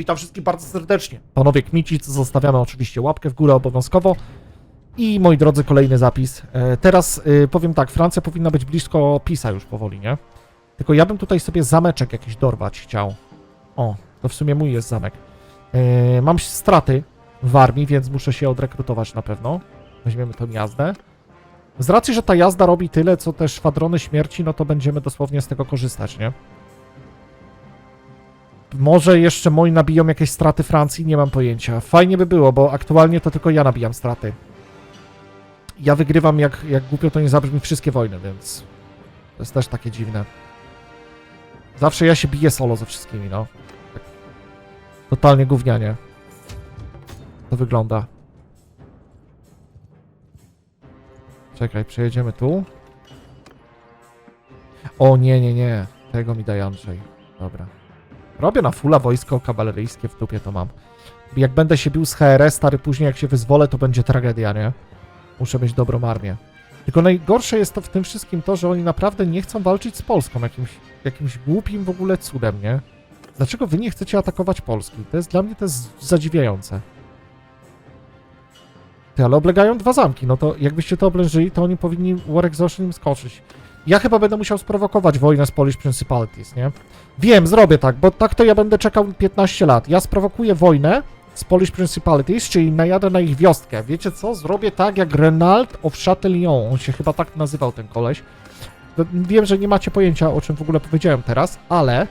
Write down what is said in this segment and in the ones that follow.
Witam wszystkich bardzo serdecznie. Panowie Kmicic, zostawiamy oczywiście łapkę w górę obowiązkowo. I moi drodzy, kolejny zapis. E, teraz y, powiem tak, Francja powinna być blisko Pisa już powoli, nie? Tylko ja bym tutaj sobie zameczek jakiś dorwać chciał. O, to w sumie mój jest zamek. E, mam straty w armii, więc muszę się odrekrutować na pewno. Weźmiemy tą jazdę. Z racji, że ta jazda robi tyle, co te szwadrony śmierci, no to będziemy dosłownie z tego korzystać, nie? Może jeszcze moi nabiją jakieś straty Francji, nie mam pojęcia. Fajnie by było, bo aktualnie to tylko ja nabijam straty. Ja wygrywam, jak, jak głupio to nie zabrzmi, wszystkie wojny, więc to jest też takie dziwne. Zawsze ja się biję solo ze wszystkimi, no. Totalnie gównianie. To wygląda. Czekaj, przejedziemy tu. O nie, nie, nie. Tego mi daj Andrzej. Dobra. Robię na fulla wojsko kawaleryjskie, w dupie to mam. Jak będę się bił z HRS, stary, później jak się wyzwolę, to będzie tragedia, nie? Muszę mieć dobrą armię. Tylko najgorsze jest to w tym wszystkim to, że oni naprawdę nie chcą walczyć z Polską jakimś, jakimś głupim w ogóle cudem, nie? Dlaczego wy nie chcecie atakować Polski? To jest dla mnie to jest zadziwiające. Ty, ale oblegają dwa zamki, no to jakbyście to oblężyli, to oni powinni War Exhaustion im skoczyć. Ja chyba będę musiał sprowokować wojnę z Polish Principalities, nie? Wiem, zrobię tak, bo tak to ja będę czekał 15 lat. Ja sprowokuję wojnę z Polish Principalities, czyli najadę na ich wioskę. Wiecie co? Zrobię tak jak Renald of Chatillon. On się chyba tak nazywał, ten koleś. No, Wiem, że nie macie pojęcia, o czym w ogóle powiedziałem teraz, ale...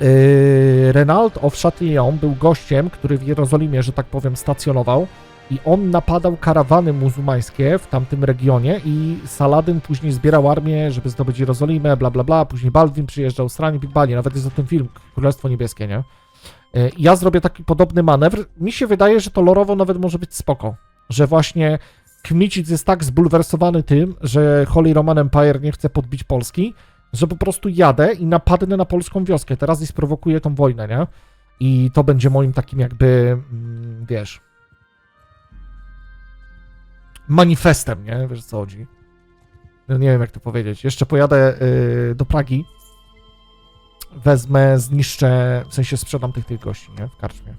Yy, Renald of Chatillon był gościem, który w Jerozolimie, że tak powiem, stacjonował i on napadał karawany muzułmańskie w tamtym regionie i Saladyn później zbierał armię, żeby zdobyć Jerozolimę, bla bla bla, później Baldwin przyjeżdżał z Rani, Big nawet jest o tym film, Królestwo Niebieskie, nie? Yy, Ja zrobię taki podobny manewr. Mi się wydaje, że to lorowo nawet może być spoko, że właśnie Kmicic jest tak zbulwersowany tym, że Holy Roman Empire nie chce podbić Polski, że po prostu jadę i napadnę na polską wioskę teraz i sprowokuję tą wojnę, nie? I to będzie moim takim jakby, mm, wiesz, manifestem, nie? Wiesz co chodzi? No nie wiem jak to powiedzieć. Jeszcze pojadę y, do Pragi, wezmę, zniszczę, w sensie sprzedam tych tych gości, nie? W karczmie.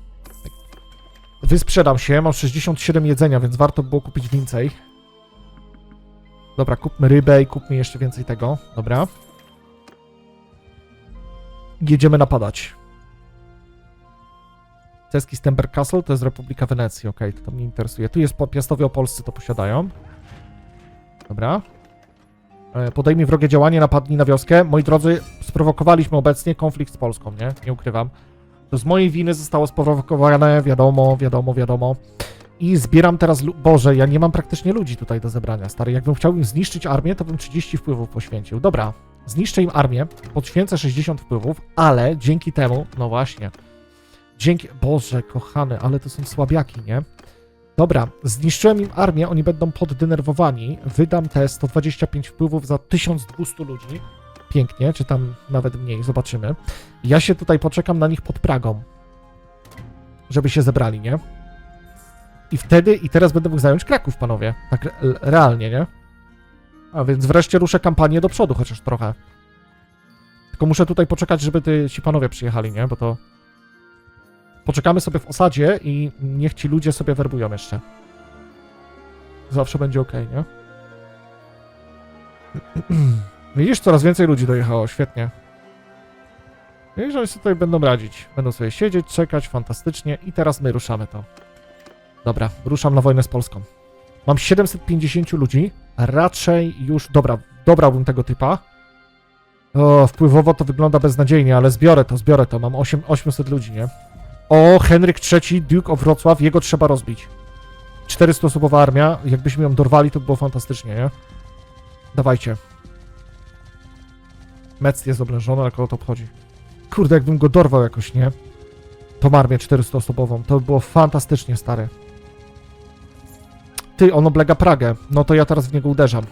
Wysprzedam się, mam 67 jedzenia, więc warto było kupić więcej. Dobra, kupmy rybę i kupmy jeszcze więcej tego. Dobra. Jedziemy napadać. Ceski Stember Castle to jest Republika Wenecji, okej, to, to mnie interesuje. Tu jest piastowie opolscy, to posiadają. Dobra. E, Podejmij wrogie działanie, napadnij na wioskę. Moi drodzy, sprowokowaliśmy obecnie konflikt z Polską, nie? Nie ukrywam. To z mojej winy zostało sprowokowane, wiadomo, wiadomo, wiadomo. I zbieram teraz. Boże, ja nie mam praktycznie ludzi tutaj do zebrania, stary. Jakbym chciał im zniszczyć armię, to bym 30 wpływów poświęcił. Dobra, zniszczę im armię, podświęcę 60 wpływów, ale dzięki temu, no właśnie. Dzięki. Boże, kochany, ale to są słabiaki, nie? Dobra, zniszczyłem im armię, oni będą poddenerwowani. Wydam te 125 wpływów za 1200 ludzi. Pięknie, czy tam nawet mniej, zobaczymy. Ja się tutaj poczekam na nich pod Pragą, żeby się zebrali, nie? I wtedy, i teraz będę mógł zająć Kraków, panowie. Tak re- realnie, nie? A więc wreszcie ruszę kampanię do przodu, chociaż trochę. Tylko muszę tutaj poczekać, żeby ty, ci panowie przyjechali, nie? Bo to... Poczekamy sobie w osadzie i niech ci ludzie sobie werbują jeszcze. Zawsze będzie ok, nie? Widzisz, coraz więcej ludzi dojechało, świetnie. Widzisz, oni sobie tutaj będą radzić. Będą sobie siedzieć, czekać, fantastycznie. I teraz my ruszamy to. Dobra, ruszam na wojnę z Polską. Mam 750 ludzi. Raczej już. Dobra, dobrałbym tego typa. O, wpływowo to wygląda beznadziejnie, ale zbiorę to, zbiorę to. Mam 8, 800 ludzi, nie? O, Henryk III, Duke of Wrocław, jego trzeba rozbić. 400-osobowa armia. Jakbyśmy ją dorwali, to by było fantastycznie, nie? Dawajcie. Metz jest oblężony, ale kogo to obchodzi? Kurde, jakbym go dorwał jakoś, nie? Tą armię 400-osobową. To by było fantastycznie, stary. Ty, on oblega Pragę. No to ja teraz w niego uderzam.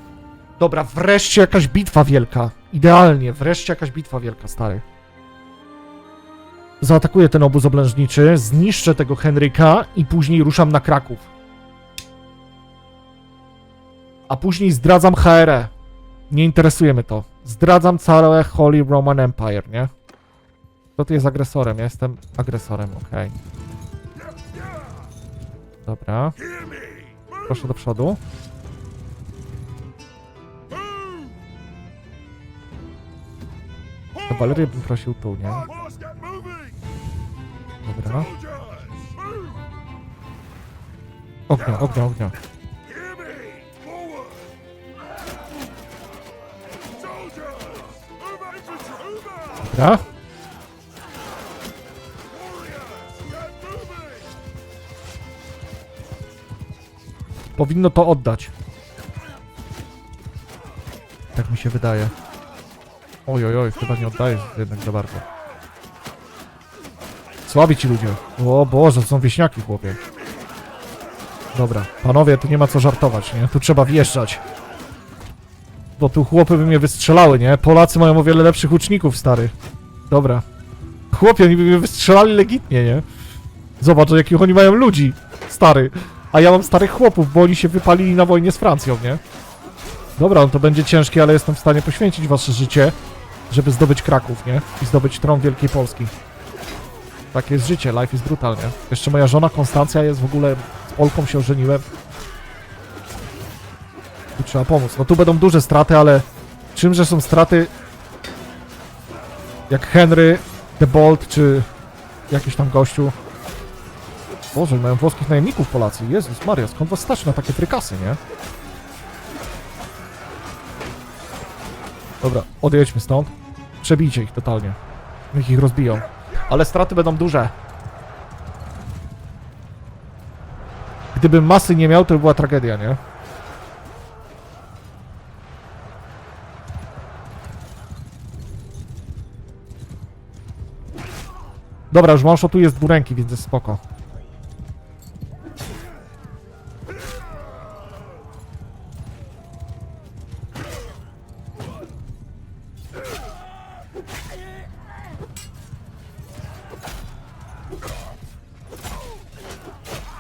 Dobra, wreszcie jakaś bitwa wielka. Idealnie, wreszcie jakaś bitwa wielka, stary. Zaatakuję ten obóz oblężniczy, zniszczę tego Henryka i później ruszam na Kraków. A później zdradzam HRE. Nie interesuje mnie to. Zdradzam całe Holy Roman Empire, nie? Kto tu jest agresorem? Ja jestem agresorem, okej. Dobra. Proszę do przodu. Kawalerię bym prosił tu, nie? Dobra. Ognia, ognia, ognia. Dobra. Powinno to oddać. Tak mi się wydaje. Oj, oj, oj, chyba nie oddajesz jednak za bardzo. Słabi ci ludzie. O Boże, to są wieśniaki, chłopie. Dobra, panowie, tu nie ma co żartować, nie? Tu trzeba wjeżdżać. Bo tu chłopy by mnie wystrzelały, nie? Polacy mają o wiele lepszych łuczników, stary. Dobra. Chłopie, oni by mnie wystrzelali legitnie, nie? Zobacz, jakich oni mają ludzi, stary. A ja mam starych chłopów, bo oni się wypalili na wojnie z Francją, nie? Dobra, no to będzie ciężkie, ale jestem w stanie poświęcić wasze życie, żeby zdobyć Kraków, nie? I zdobyć tron Wielkiej Polski. Takie jest życie, life is brutal, nie? Jeszcze moja żona Konstancja jest w ogóle... Z Polką się ożeniłem. Tu trzeba pomóc. No tu będą duże straty, ale... Czymże są straty... Jak Henry, The Bolt, czy... Jakiś tam gościu. Boże, mają włoskich najemników Polacy. Jezus Maria, skąd was stać na takie frykasy, nie? Dobra, odjedźmy stąd. Przebijcie ich totalnie. Niech ich rozbiją. Ale straty będą duże. Gdybym masy nie miał, to by była tragedia, nie? Dobra, już Monszo tu jest dwuręki, więc jest spoko.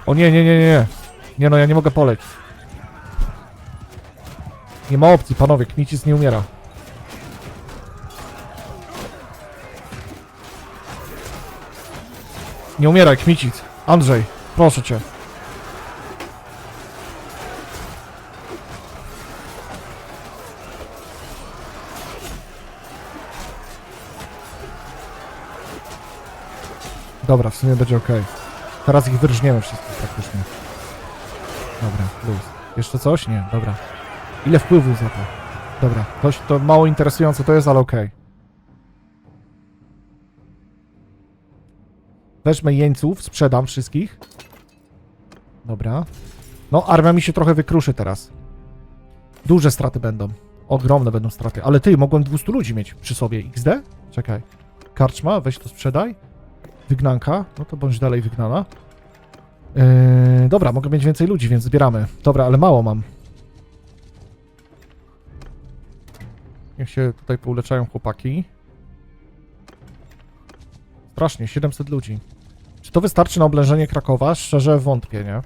O nie, nie, nie, nie. Nie no, ja nie mogę poleć. Nie ma opcji, panowie, Kmicic nie umiera. Nie umieraj, Kmicic. Andrzej, proszę cię. Dobra, w sumie będzie ok. Teraz ich wyrżniemy wszystkich praktycznie. Dobra, luz. Jeszcze coś? Nie, dobra. Ile wpływu za to? Dobra, to, to mało interesujące to jest, ale okej. Weźmy jeńców, sprzedam wszystkich. Dobra. No, armia mi się trochę wykruszy teraz. Duże straty będą. Ogromne będą straty. Ale ty, mogłem 200 ludzi mieć przy sobie. XD? Czekaj. Karczma, weź to sprzedaj. Wygnanka. No to bądź dalej wygnana. Yy, dobra, mogę mieć więcej ludzi, więc zbieramy. Dobra, ale mało mam. Niech się tutaj pouleczają chłopaki. Strasznie, 700 ludzi. Czy to wystarczy na oblężenie Krakowa? Szczerze wątpię, nie?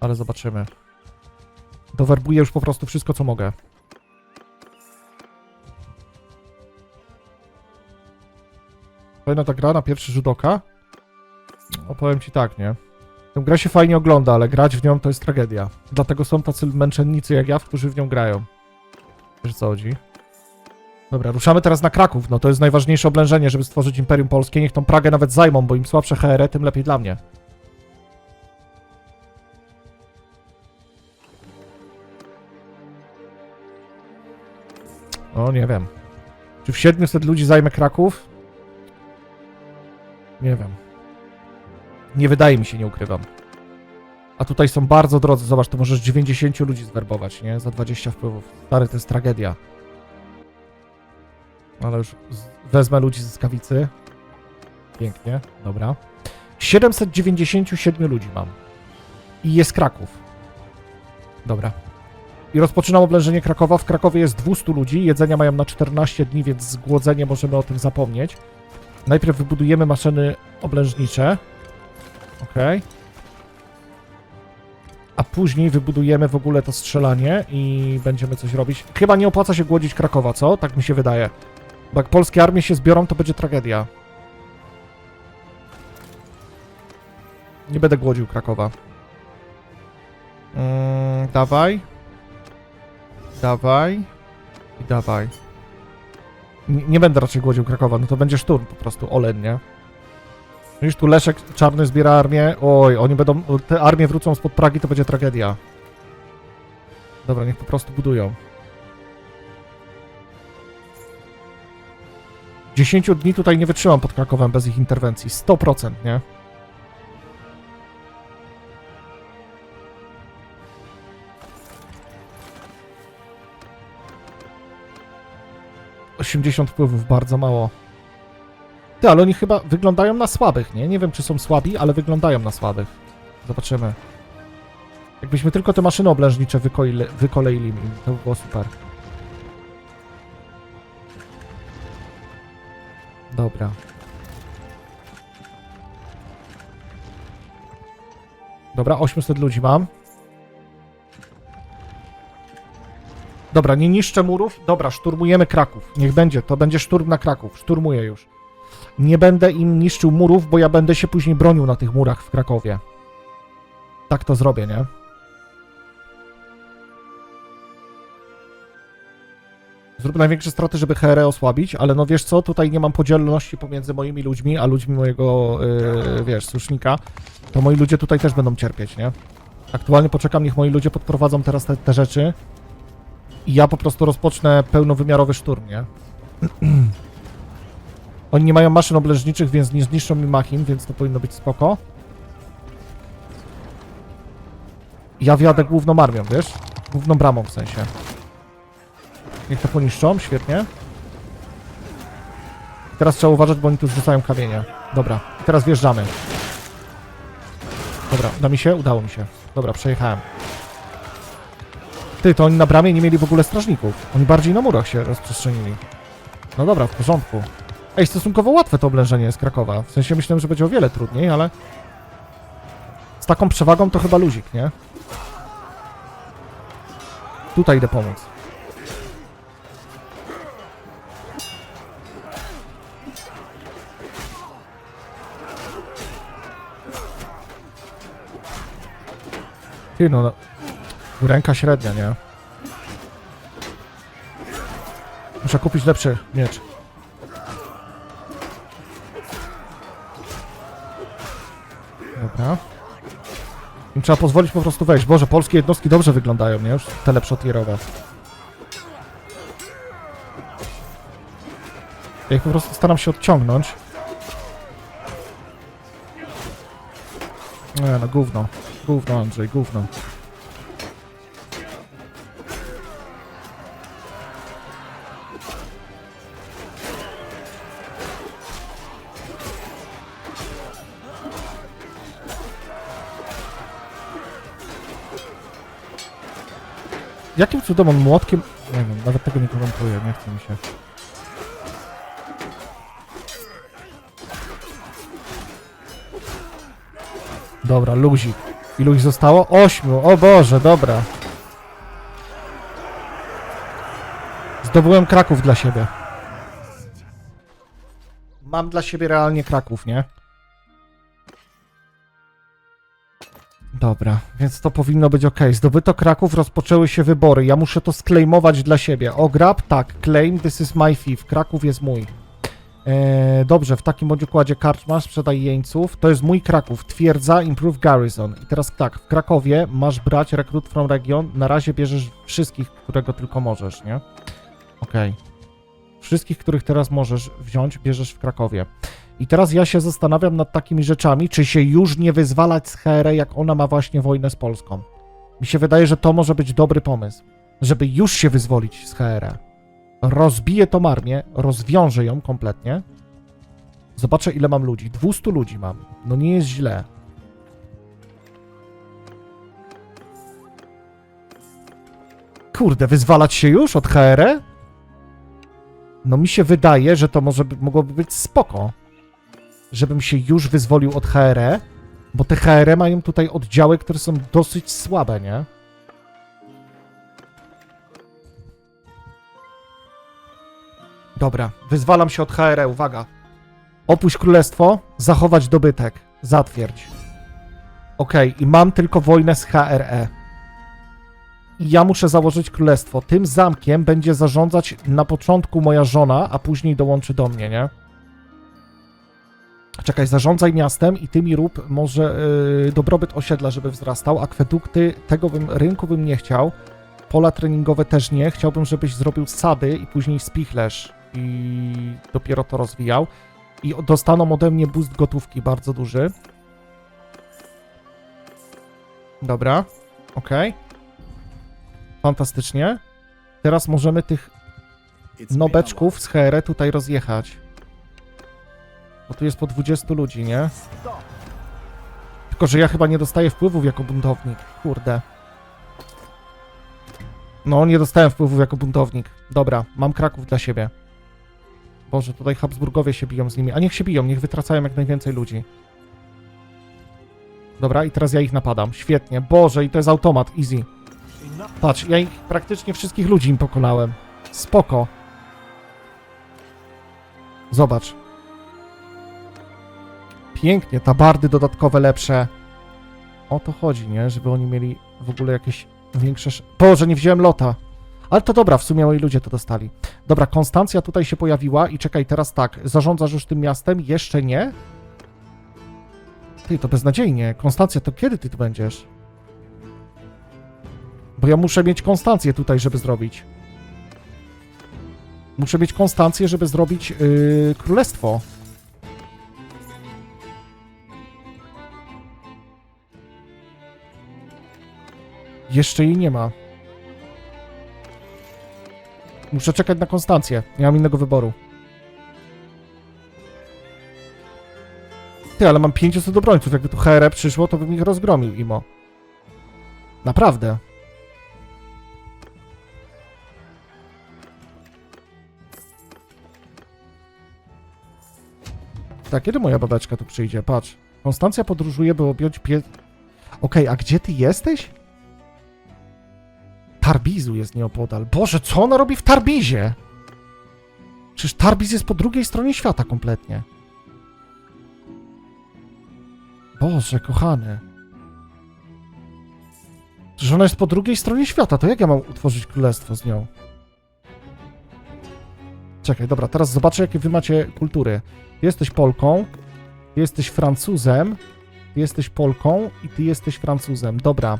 Ale zobaczymy. Dowerbuję już po prostu wszystko, co mogę. Fajna ta gra na pierwszy rzut oka. No powiem ci tak, nie? Tę grę się fajnie ogląda, ale grać w nią to jest tragedia. Dlatego są tacy męczennicy jak ja, którzy w nią grają. Wiesz co chodzi? Dobra, ruszamy teraz na Kraków. No to jest najważniejsze oblężenie, żeby stworzyć Imperium Polskie. Niech tą Pragę nawet zajmą, bo im słabsze HR, tym lepiej dla mnie. O, nie wiem. Czy w 700 ludzi zajmę Kraków? Nie wiem. Nie wydaje mi się, nie ukrywam. A tutaj są bardzo drodzy. Zobacz, to możesz 90 ludzi zwerbować, nie? Za 20 wpływów. Stary, to jest tragedia. Ale już wezmę ludzi z Skawicy. Pięknie, dobra. 797 ludzi mam. I jest Kraków. Dobra. I rozpoczynam oblężenie Krakowa. W Krakowie jest 200 ludzi. Jedzenia mają na 14 dni, więc zgłodzenie możemy o tym zapomnieć. Najpierw wybudujemy maszyny oblężnicze. Ok. A później wybudujemy w ogóle to strzelanie i będziemy coś robić. Chyba nie opłaca się głodzić Krakowa, co? Tak mi się wydaje. Bo jak polskie armie się zbiorą, to będzie tragedia. Nie będę głodził Krakowa. Mm, dawaj. Dawaj. I dawaj. Nie, będę raczej głodził Krakowa, no to będzie szturm po prostu, Olen, nie? Widzisz, tu Leszek Czarny zbiera armię. Oj, oni będą, te armie wrócą spod Pragi, to będzie tragedia. Dobra, niech po prostu budują. 10 dni tutaj nie wytrzymam pod Krakowem bez ich interwencji. 100%, nie? Osiemdziesiąt wpływów, bardzo mało. Ty, ale oni chyba wyglądają na słabych, nie? Nie wiem, czy są słabi, ale wyglądają na słabych. Zobaczymy. Jakbyśmy tylko te maszyny oblężnicze wykoleili im, to by było super. Dobra. Dobra, 800 ludzi mam. Dobra, nie niszczę murów. Dobra, szturmujemy Kraków. Niech będzie, to będzie szturm na Kraków. Szturmuję już. Nie będę im niszczył murów, bo ja będę się później bronił na tych murach w Krakowie. Tak to zrobię, nie? Zrób największe straty, żeby HRE osłabić, ale no wiesz co, tutaj nie mam podzielności pomiędzy moimi ludźmi, a ludźmi mojego, yy, wiesz, susznika. To moi ludzie tutaj też będą cierpieć, nie? Aktualnie poczekam, niech moi ludzie podprowadzą teraz te, te rzeczy i ja po prostu rozpocznę pełnowymiarowy szturm, nie? Oni nie mają maszyn oblężniczych, więc nie zniszczą mi machin, więc to powinno być spoko. Ja wjadę główną armią, wiesz? Główną bramą w sensie. Niech to poniszczą, świetnie. Teraz trzeba uważać, bo oni tu zrzucają kamienie. Dobra, teraz wjeżdżamy. Dobra, uda mi się? Udało mi się. Dobra, przejechałem. Ty, to oni na bramie nie mieli w ogóle strażników. Oni bardziej na murach się rozprzestrzenili. No dobra, w porządku. Ej, stosunkowo łatwe to oblężenie jest Krakowa. W sensie myślałem, że będzie o wiele trudniej, ale... Z taką przewagą to chyba luzik, nie? Tutaj idę pomóc. Ty no. Ręka średnia, nie? Muszę kupić lepszy miecz. Dobra. Im trzeba pozwolić po prostu wejść. Boże, polskie jednostki dobrze wyglądają, nie? Już te lepsze tierowe. Ja ich po prostu staram się odciągnąć. No, gówno. Gówno, Andrzej, gówno. Jakim cudem on młotkiem... Nie wiem, nawet tego nie komentuję, nie chce mi się. Dobra, luzik. Ilu ich zostało? Ośmiu, o Boże, dobra. Zdobyłem Kraków dla siebie. Mam dla siebie realnie Kraków, nie? Dobra, więc to powinno być ok. Zdobyto Kraków, rozpoczęły się wybory. Ja muszę to sklejmować dla siebie. O, grab? Tak. Claim, this is my thief. Kraków jest mój. Eee, dobrze, w takim bądź układzie karczma, sprzedaj jeńców. To jest mój Kraków. Twierdza, improve garrison. I teraz tak, w Krakowie masz brać rekrut from region. Na razie bierzesz wszystkich, którego tylko możesz, nie? Okej. Wszystkich, których teraz możesz wziąć, bierzesz w Krakowie. I teraz ja się zastanawiam nad takimi rzeczami, czy się już nie wyzwalać z Herę, jak ona ma właśnie wojnę z Polską. Mi się wydaje, że to może być dobry pomysł, żeby już się wyzwolić z Herę. Rozbiję tą armię, rozwiążę ją kompletnie. Zobaczę, ile mam ludzi. 200 ludzi mam. No nie jest źle. Kurde, wyzwalać się już od HR? No mi się wydaje, że to może by, mogłoby być spoko żebym się już wyzwolił od HRE, bo te HRE mają tutaj oddziały, które są dosyć słabe, nie? Dobra, wyzwalam się od HRE, uwaga. Opuść królestwo, zachować dobytek, zatwierdź. Okej, i mam tylko wojnę z HRE. I ja muszę założyć królestwo. Tym zamkiem będzie zarządzać na początku moja żona, a później dołączy do mnie, nie? Czekaj, zarządzaj miastem i ty mi rób może yy, dobrobyt osiedla, żeby wzrastał. Akwedukty, tego bym, rynku bym nie chciał. Pola treningowe też nie. Chciałbym, żebyś zrobił sady i później spichlerz i dopiero to rozwijał. I dostaną ode mnie boost gotówki bardzo duży. Dobra, okej. Fantastycznie. Teraz możemy tych nobeczków z HR tutaj rozjechać. Bo tu jest po 20 ludzi, nie? Tylko, że ja chyba nie dostaję wpływów jako buntownik. Kurde. No, nie dostałem wpływów jako buntownik. Dobra, mam Kraków dla siebie. Boże, tutaj Habsburgowie się biją z nimi. A niech się biją, niech wytracają jak najwięcej ludzi. Dobra, i teraz ja ich napadam. Świetnie. Boże, i to jest automat. Easy. Patrz, ja ich praktycznie wszystkich ludzi im pokonałem. Spoko. Zobacz. Pięknie, tabardy dodatkowe lepsze. O to chodzi, nie? Żeby oni mieli w ogóle jakieś większe... sz- Boże, nie wziąłem lota. Ale to dobra, w sumie moi ludzie to dostali. Dobra, Konstancja tutaj się pojawiła i czekaj, teraz tak, zarządzasz już tym miastem? Jeszcze nie? Ty, to beznadziejnie. Konstancja, to kiedy ty tu będziesz? Bo ja muszę mieć Konstancję tutaj, żeby zrobić. Muszę mieć Konstancję, żeby zrobić yy, królestwo. Jeszcze jej nie ma. Muszę czekać na Konstancję. Nie mam innego wyboru. Ty, ale mam 500 obrońców. Jakby tu HR przyszło, to bym ich rozgromił, Imo. Naprawdę. Tak, kiedy moja babeczka tu przyjdzie? Patrz. Konstancja podróżuje, by objąć pie... Okej, a gdzie ty jesteś? Tarbizu jest nieopodal. Boże, co ona robi w Tarbizie? Przecież Tarbiz jest po drugiej stronie świata kompletnie. Boże, kochany. Przecież ona jest po drugiej stronie świata, to jak ja mam utworzyć królestwo z nią? Czekaj, dobra, teraz zobaczę, jakie wy macie kultury. Ty jesteś Polką, jesteś Francuzem, ty jesteś Polką i ty jesteś Francuzem. Dobra.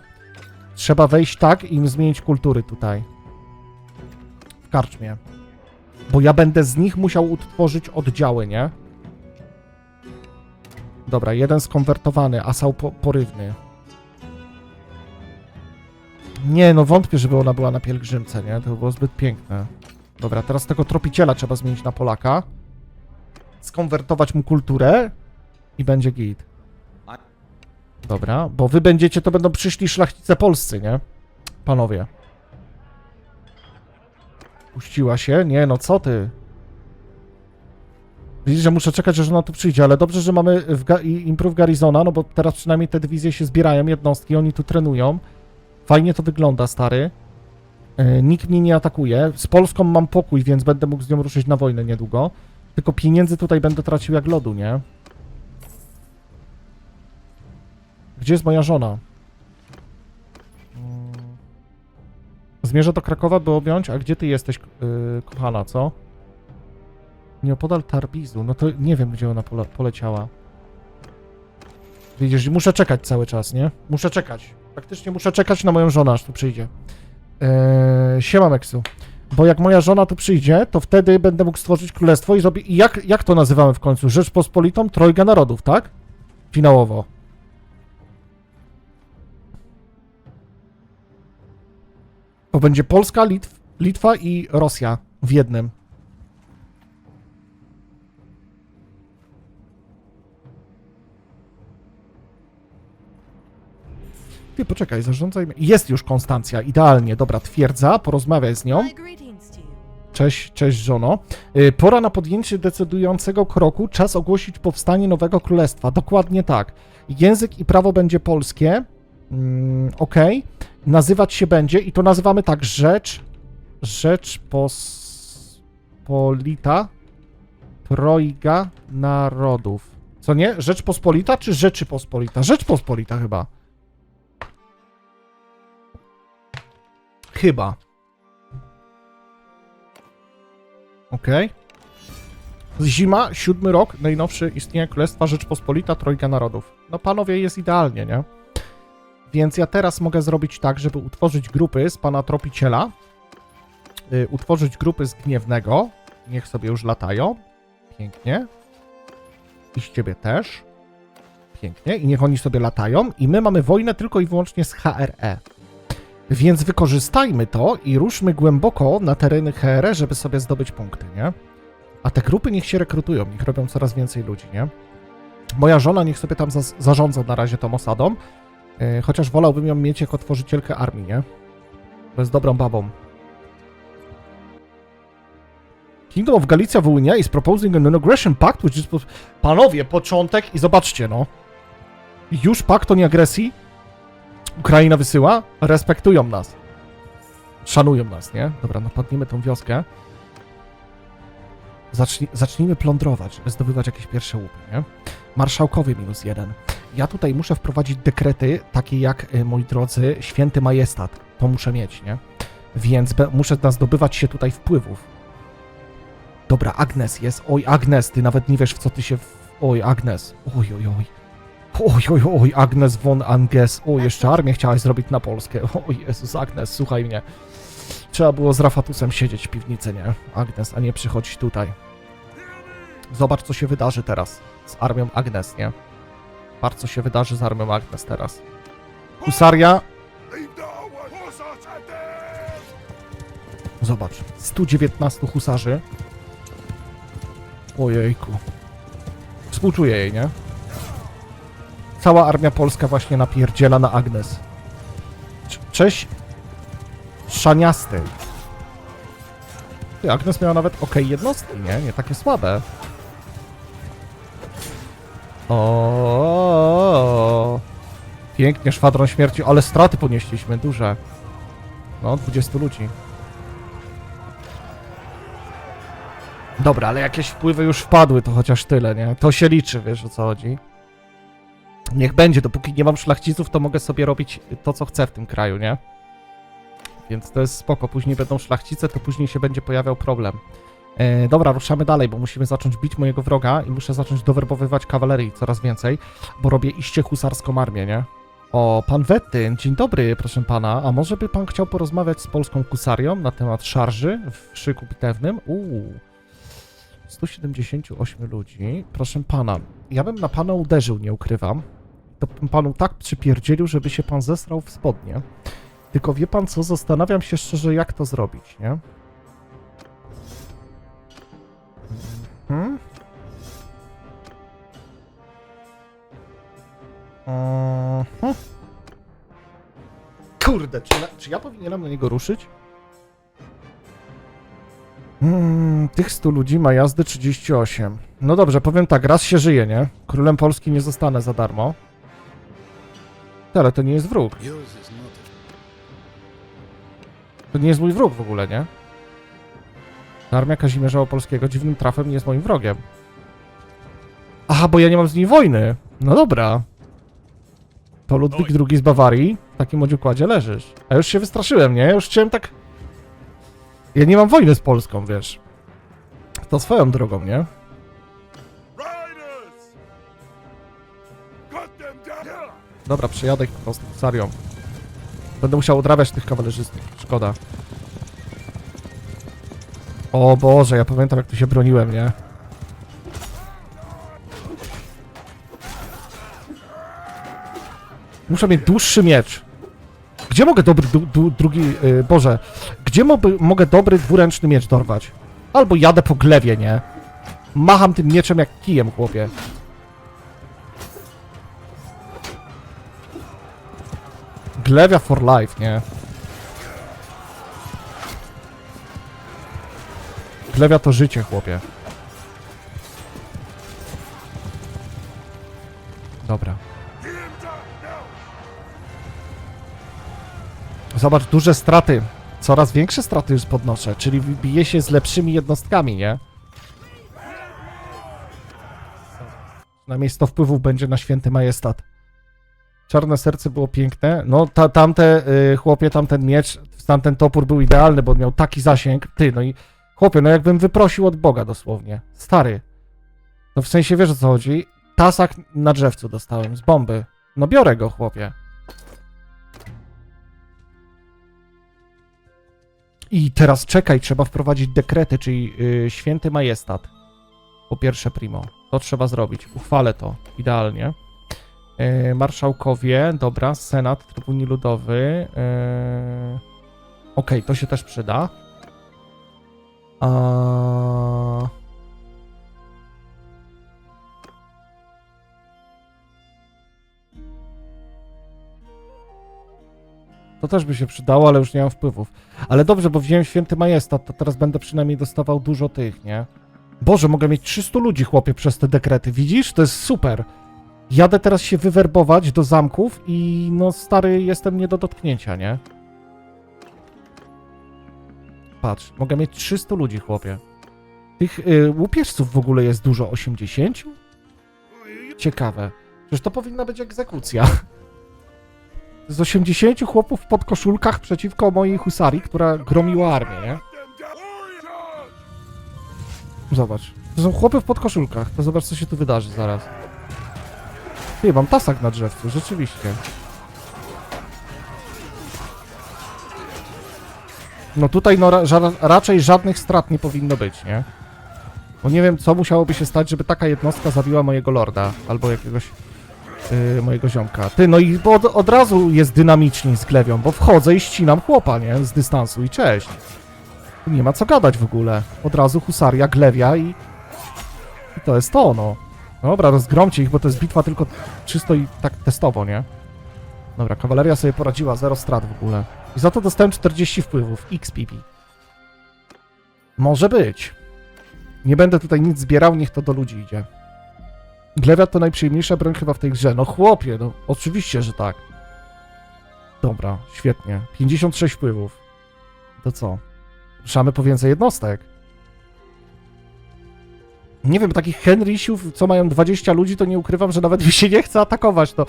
Trzeba wejść tak i im zmienić kultury tutaj. W karczmie. Bo ja będę z nich musiał utworzyć oddziały, nie? Dobra, jeden skonwertowany, asał po porywny. Nie, no wątpię, żeby ona była na pielgrzymce, nie? To by było zbyt piękne. Dobra, teraz tego tropiciela trzeba zmienić na Polaka. Skonwertować mu kulturę i będzie git. Dobra, bo wy będziecie, to będą przyszli szlachcice polscy, nie? Panowie. Puściła się? Nie, no co ty? Widzisz, że muszę czekać, że ona tu przyjdzie, ale dobrze, że mamy w ga- improve Garizona, no bo teraz przynajmniej te dywizje się zbierają, jednostki, oni tu trenują. Fajnie to wygląda, stary. E, nikt mnie nie atakuje. Z Polską mam pokój, więc będę mógł z nią ruszyć na wojnę niedługo. Tylko pieniędzy tutaj będę tracił jak lodu, nie? Gdzie jest moja żona? Mm. Zmierzę do Krakowa, by objąć. A gdzie ty jesteś, yy, kochana, co? Nieopodal Tarbizu. No to nie wiem, gdzie ona pole poleciała. Widzisz, muszę czekać cały czas, nie? Muszę czekać. Faktycznie muszę czekać na moją żonę, aż tu przyjdzie. Eee, siema, Meksu. Bo jak moja żona tu przyjdzie, to wtedy będę mógł stworzyć królestwo i zrobić... Jak, jak to nazywamy w końcu? Rzeczpospolitą Trojga Narodów, tak? Finałowo. To będzie Polska, Litw, Litwa i Rosja w jednym. Ty, poczekaj, zarządzaj... Jest już Konstancja, idealnie. Dobra, twierdza, porozmawiaj z nią. Cześć, cześć żono. Y, Pora na podjęcie decydującego kroku, czas ogłosić powstanie nowego królestwa. Dokładnie tak. Język i prawo będzie polskie. Mm, ok. Nazywać się będzie, i to nazywamy tak, Rzecz, Rzeczpospolita Trojga Narodów. Co nie? Rzeczpospolita czy Rzeczypospolita? Rzeczpospolita chyba. Chyba. Okej. Zima, siódmy rok, najnowszy istnienie Królestwa Rzeczpospolita, Trójka Narodów. No panowie, jest idealnie, nie? Więc ja teraz mogę zrobić tak, żeby utworzyć grupy z pana Tropiciela, y, utworzyć grupy z Gniewnego, niech sobie już latają, pięknie, i z ciebie też, pięknie, i niech oni sobie latają, i my mamy wojnę tylko i wyłącznie z HRE. Więc wykorzystajmy to i ruszmy głęboko na tereny HRE, żeby sobie zdobyć punkty, nie? A te grupy niech się rekrutują, niech robią coraz więcej ludzi, nie? Moja żona niech sobie tam za zarządza na razie tą osadą, yy, chociaż wolałbym ją mieć jako tworzycielkę armii, nie? Bo jest dobrą babą. Kingdom of Galicia Wołynia is proposing an aggression pact, which is... Panowie, początek i zobaczcie, no. Już pakt o nieagresji Ukraina wysyła, respektują nas. Szanują nas, nie? Dobra, napadniemy tą wioskę. Zacznij, zacznijmy plądrować, zdobywać jakieś pierwsze łupy, nie? Marszałkowie minus jeden. Ja tutaj muszę wprowadzić dekrety, takie jak, y, moi drodzy, święty majestat. To muszę mieć, nie? Więc muszę zdobywać się tutaj wpływów. Dobra, Agnes jest. Oj, Agnes, ty nawet nie wiesz, w co ty się... W... Oj, Agnes. Oj, oj, oj. Oj, oj, oj, Agnes von Anges. O, jeszcze armię chciałaś zrobić na Polskę. O Jezus, Agnes, słuchaj mnie. Trzeba było z Rafatusem siedzieć w piwnicy, nie? Agnes, a nie przychodzić tutaj. Zobacz, co się wydarzy teraz z armią Agnes, nie? Co się wydarzy z armią Agnes teraz. Husaria, zobacz, 119 husarzy. Ojejku. Współczuję jej, nie? Cała armia polska właśnie napierdziela na Agnes. Cześć Szaniasty. Ty, Agnes miała nawet ok jednostki, nie? Nie takie słabe. O, Pięknie, szwadron śmierci, ale straty ponieśliśmy, duże. No, 20 ludzi. Dobra, ale jakieś wpływy już wpadły, to chociaż tyle, nie? To się liczy, wiesz o co chodzi. Niech będzie, dopóki nie mam szlachciców, to mogę sobie robić to, co chcę w tym kraju, nie? Więc to jest spoko. Później będą szlachcice, to później się będzie pojawiał problem. E, dobra, ruszamy dalej, bo musimy zacząć bić mojego wroga i muszę zacząć dowerbowywać kawalerii coraz więcej, bo robię iście husarską armię, nie? O, pan Wettyn, dzień dobry, proszę pana. A może by pan chciał porozmawiać z polską husarią na temat szarży w szyku bitewnym? Uuu. 178 ludzi. Proszę pana, ja bym na pana uderzył, nie ukrywam. To bym panu tak przypierdzielił, żeby się pan zesrał w spodnie. Tylko wie pan co, zastanawiam się szczerze, jak to zrobić, nie? Kurde, czy, na, czy ja powinienem na niego ruszyć? Mm, tych 100 ludzi ma jazdy 38. No dobrze, powiem tak, raz się żyje, nie? Królem Polski nie zostanę za darmo. Ale to nie jest wróg. To nie jest mój wróg w ogóle, nie? Armia Kazimierza Opolskiego dziwnym trafem nie jest moim wrogiem. Aha, bo ja nie mam z nim wojny. No dobra. To Ludwik II z Bawarii w takim układzie leżysz. A już się wystraszyłem, nie? Już chciałem tak... Ja nie mam wojny z Polską, wiesz. To swoją drogą, nie? Dobra, przejadę ich po prostu sarią. Będę musiał odrabiać tych kawalerzystów. Szkoda. O Boże, ja pamiętam jak tu się broniłem, nie? Muszę mieć dłuższy miecz. Gdzie mogę dobry drugi... Yy, Boże. Gdzie moby, mogę dobry dwuręczny miecz dorwać? Albo jadę po glewie, nie? Macham tym mieczem jak kijem, chłopie. Glewia for life, nie? Glewia to życie, chłopie. Dobra. Zobacz, duże straty. Coraz większe straty już podnoszę, czyli bije się z lepszymi jednostkami, nie? Przynajmniej 100 wpływów będzie na święty majestat. Czarne serce było piękne. No, ta, tamte, y, chłopie, tamten miecz, tamten topór był idealny, bo miał taki zasięg. Ty, no i chłopie, no jakbym wyprosił od Boga dosłownie. Stary. No w sensie, wiesz o co chodzi? Tasak na drzewcu dostałem z bomby. No biorę go, chłopie. I teraz czekaj, trzeba wprowadzić dekrety, czyli y, święty majestat. Po pierwsze primo. To trzeba zrobić. Uchwalę to. Idealnie. Y, marszałkowie, dobra, senat, trybuni ludowy. Y, Okej, to się też przyda. A... To też by się przydało, ale już nie mam wpływów. Ale dobrze, bo wziąłem święty majestat, to teraz będę przynajmniej dostawał dużo tych, nie? Boże, mogę mieć 300 ludzi, chłopie, przez te dekrety. Widzisz? To jest super. Jadę teraz się wywerbować do zamków i no stary, jestem nie do dotknięcia, nie? Patrz, mogę mieć 300 ludzi, chłopie. Tych y, łupieżców w ogóle jest dużo, 80? Ciekawe. Przecież to powinna być egzekucja. Z 80 chłopów w podkoszulkach przeciwko mojej husarii, która gromiła armię, nie? Zobacz. To są chłopy w podkoszulkach. To zobacz, co się tu wydarzy zaraz. Ty, mam tasak na drzewcu, rzeczywiście. No tutaj no ra raczej żadnych strat nie powinno być, nie? Bo nie wiem, co musiałoby się stać, żeby taka jednostka zabiła mojego lorda, albo jakiegoś yy, mojego ziomka. Ty, no i od, od razu jest dynamicznie z glewią, bo wchodzę i ścinam chłopa, nie? Z dystansu i cześć. Nie ma co gadać w ogóle. Od razu husaria, glewia i... I to jest to, no. Dobra, rozgromcie ich, bo to jest bitwa tylko czysto i tak testowo, nie? Dobra, kawaleria sobie poradziła, zero strat w ogóle. I za to dostałem 40 wpływów, XPP. Może być. Nie będę tutaj nic zbierał, niech to do ludzi idzie. Glewia to najprzyjemniejsza broń chyba w tej grze. No chłopie, no oczywiście, że tak. Dobra, świetnie. 56 wpływów. To co? Ruszamy po więcej jednostek. Nie wiem, takich Henrysiów, co mają 20 ludzi, to nie ukrywam, że nawet mi się nie chce atakować. No,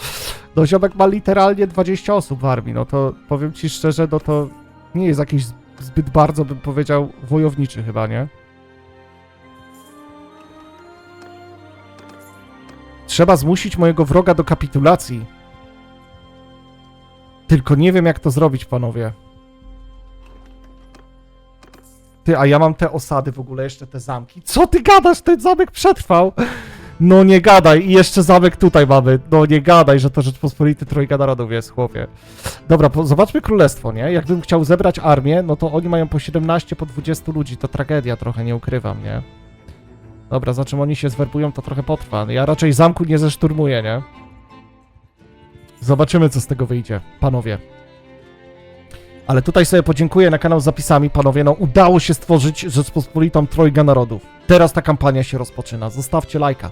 no ziomek ma literalnie 20 osób w armii, no to powiem ci szczerze, no to nie jest jakiś zbyt bardzo, bym powiedział, wojowniczy chyba, nie? Trzeba zmusić mojego wroga do kapitulacji. Tylko nie wiem, jak to zrobić, panowie. Ty, a ja mam te osady w ogóle, jeszcze te zamki. Co ty gadasz? Ten zamek przetrwał! No nie gadaj, i jeszcze zamek tutaj mamy. No nie gadaj, że to Rzeczpospolity Trójka Narodów jest, chłopie. Dobra, zobaczmy królestwo, nie? Jakbym chciał zebrać armię, no to oni mają po 17, po 20 ludzi. To tragedia trochę, nie ukrywam, nie? Dobra, za czym oni się zwerbują, to trochę potrwa. Ja raczej zamku nie zeszturmuję, nie? Zobaczymy, co z tego wyjdzie, panowie. Ale tutaj sobie podziękuję na kanał z zapisami, panowie. No, udało się stworzyć Rzeczpospolitą Trojga Narodów. Teraz ta kampania się rozpoczyna. Zostawcie lajka.